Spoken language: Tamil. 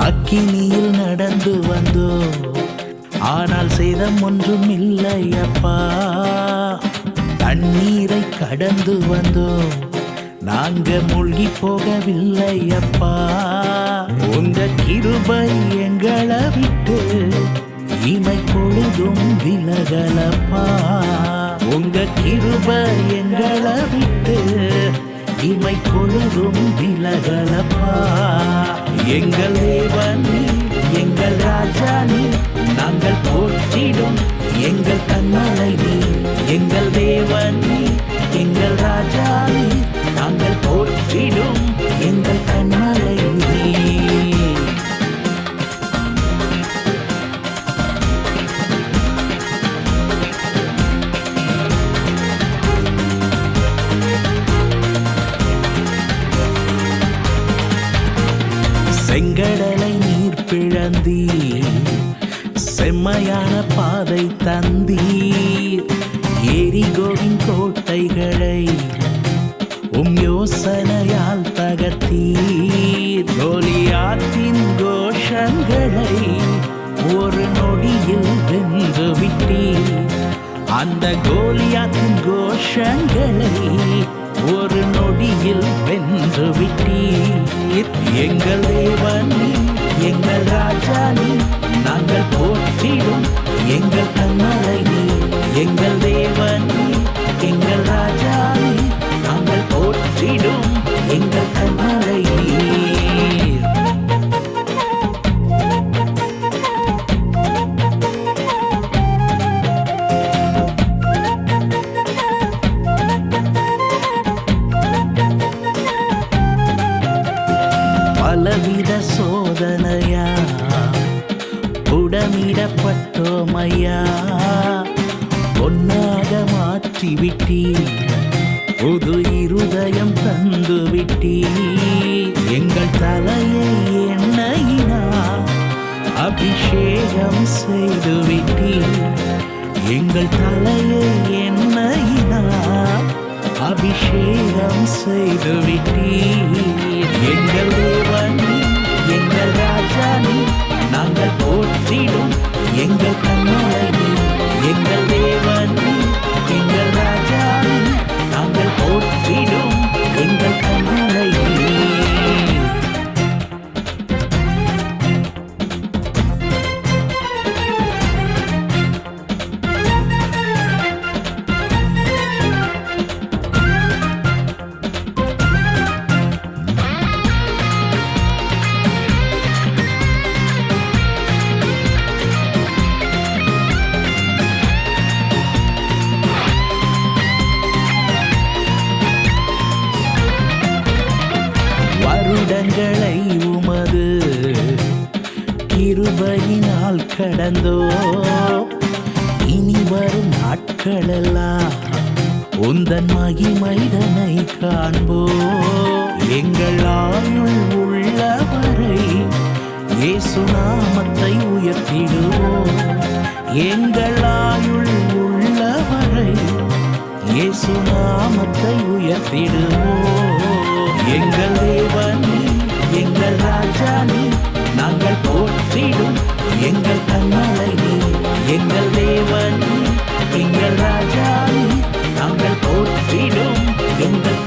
அக்கினியில் நடந்து வந்தோ. ஆனால் சேதம் ஒன்றும் இல்லை அப்பா. தண்ணீரை கடந்து வந்தோ. நாங்க மூழ்கி போகவில்லை அப்பா. உங்க கிருபை எங்களை விட்டு இமை பொழுதும் விலகலப்பா உங்க கிருபை எங்களை விட்டு இமை பொழுதும் விலகலப்பா எங்கள் தேவனி எங்கள் ராஜானி நாங்கள் போற்றிடும் எங்கள் கண்ணலை செங்கடலை நீர் பிழந்தீர். செம்மையான பாதை தந்தீர். எரிகோவின் கோட்டைகளை உம் யோசனையால் தகர்த்தீர். கோலியாத்தின் கோஷங்களை ஒரு நொடியில் வென்று விட்டீர். அந்த கோலியாத்தின் கோஷங்களை ஒரு நொடியில் வென்று விட்டீர். எங்கள் தேவன் பலவித சோதனையா? உடமிடப்பட்டோமையா பொன்னாக மாற்றிவிட்டீ புது இருதயம் தந்துவிட்டீ எங்கள் தலையை எண்ணெயினா அபிஷேகம் செய்துவிட்டீ எங்கள் தலையை எண்ணெயினா அபிஷேகம் செய்துவிட்டீ எங்கள் ராஜா நாங்கள் போற்றிடும் எங்கள் கண்ணாடி எங்கள் தேவ வருடங்களை உமது கிருபையினால் கடந்தோ. இனி வரும் நாட்களெல்லாம் உந்தன் மகிமைதனை காண்போ. எங்கள் ஆயுள் உள்ளவரை இயேசு நாமத்தை உயர்த்திடுவோம் எங்கள் ஆயுள் உள்ளவரை இயேசு நாமத்தை உயர்த்திடுவோம் எங்கள் தேவன் எங்கள் ராஜா நீ நாங்கள் போற்றிடும் எங்கள் கண்மலை நீ எங்கள் தேவன் எங்கள் ராஜா நீ நாங்கள் போற்றிடும் எங்கள்